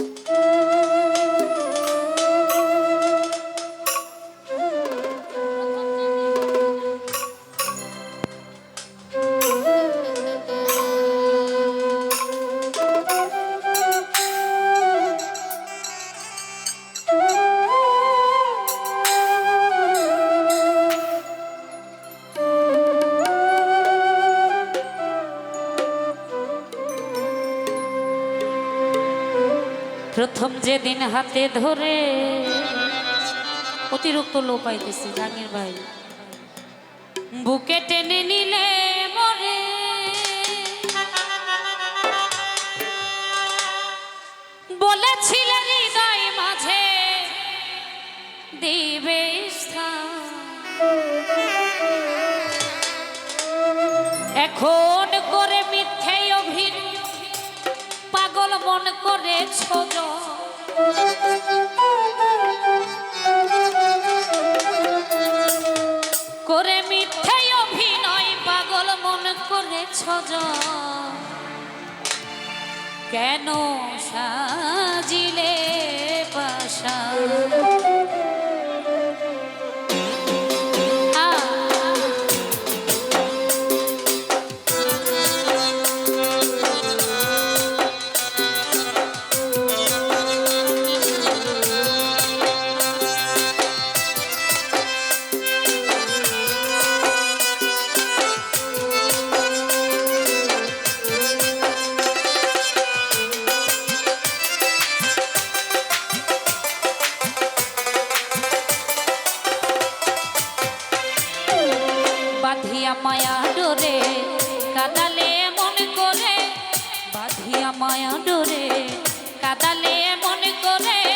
Música প্রথম যেদিন হাতে ধরে অতিরিক্ত লো পাইতেছি, জাহাঙ্গীর ভাই বুকে টেনে নিলে মরে বলেছিলে হৃদয় মাঝে দিবে স্থান। এখন quero. বাঁধিয়া মায়া ডোরে কাদালে মন করে বাঁধিয়া মায়া ডোরে কাদালে মন করে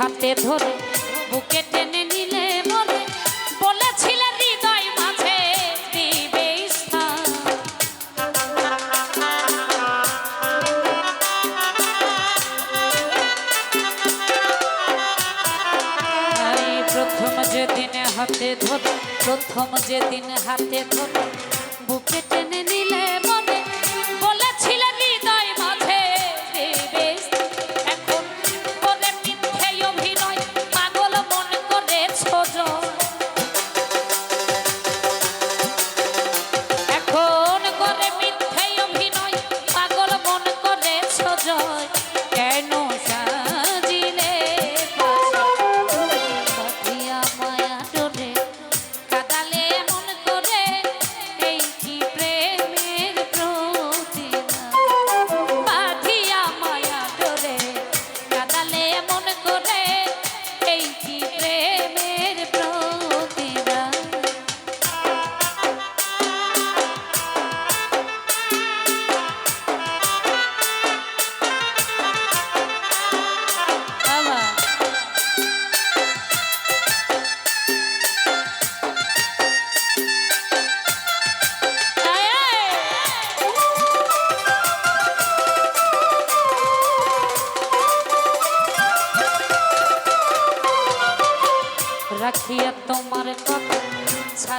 হাতে ধরে বুকে টেনে নিলে মরে বলেছিলে হৃদয় মাঝে দিবে প্রথম যেদিন হাতে ধরে, প্রথম যেদিন হাতে ধরে, বুকে টেনে নিলে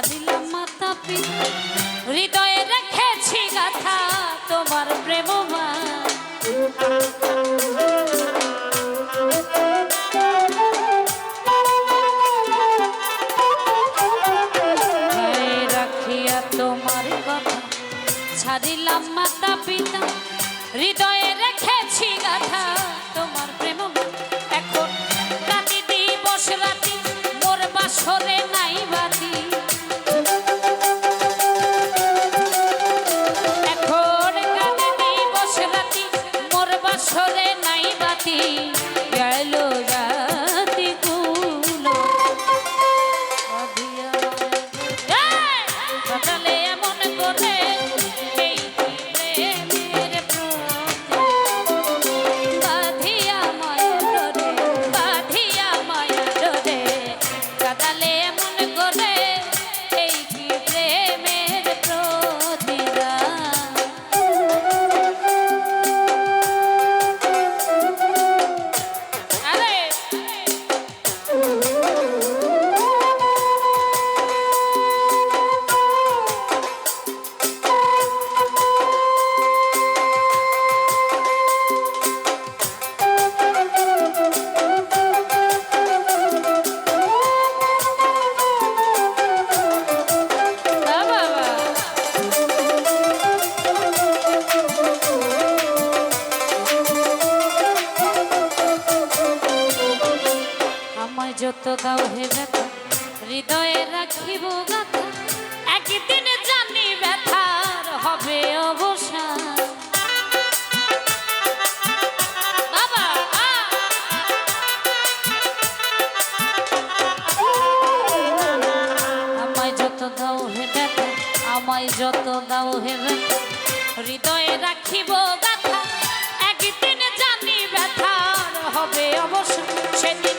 ছাড়িলাম মাতা পিতা। হৃদয়ে রেখেছি গাথা তোমার গায়ে রাখিয়া তোমার কথা, ছাড়িলাম মাতা পিতা। হৃদয়ে রেখেছি গাথা তোমার যত দাও হে ব্যথা, হৃদয়ে রাখিব গাথা। একদিন জানি ব্যথার হবে অবসান আমায় যত দাও হে আমায় যত দাও হে হৃদয়ে রাখিব গাথা। একদিন জানি ব্যথার হবে অবশ্য সেদিন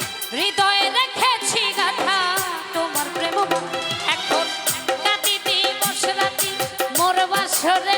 হৃদয়ে রেখেছি গাথা তোমার প্রেম। এখন রাতি দিবস রাতি মোর বাসরে